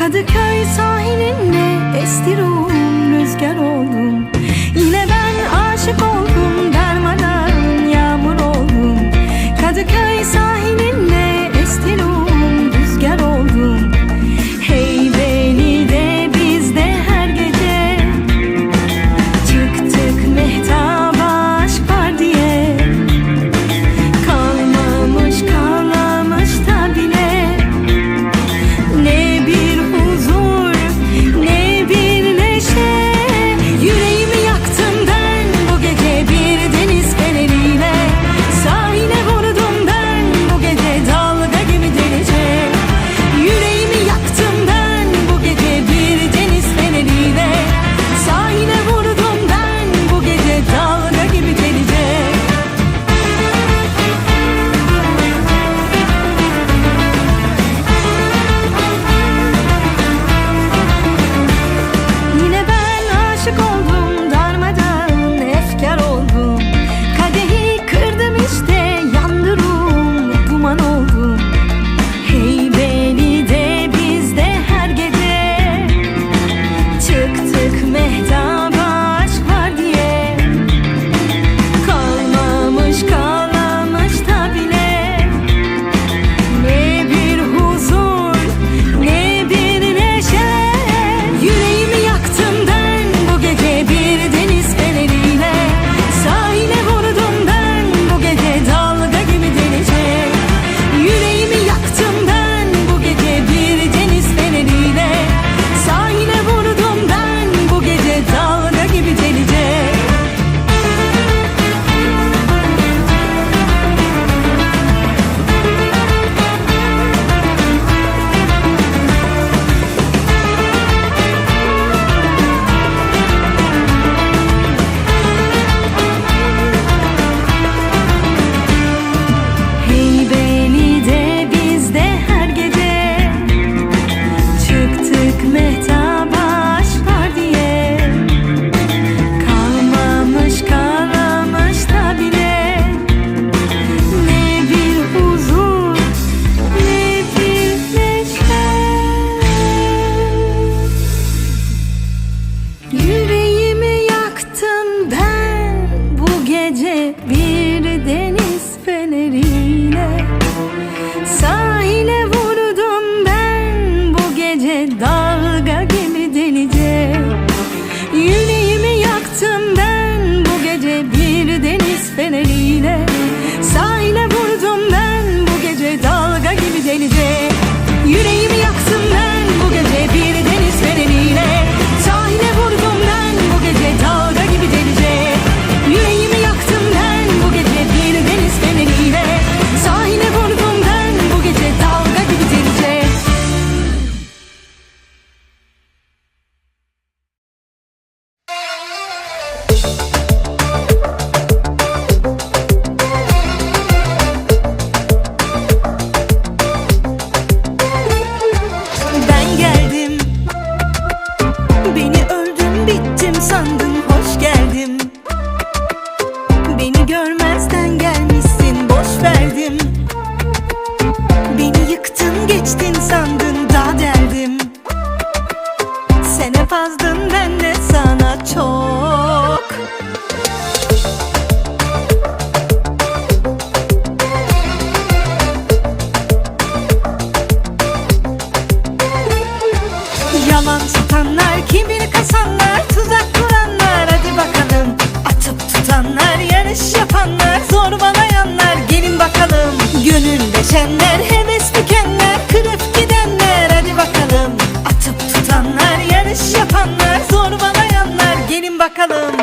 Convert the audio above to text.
Kadıköy sahilinde estirum rüzgar oldum. Yine ben aşık oldum dermadan yağmur oldum. Kadıköy sahilinde Commit. geçtin sandın da deldim Sene fazlın ben de sana çok. Yalan satanlar, kibir kasanlar Hoşçakalın.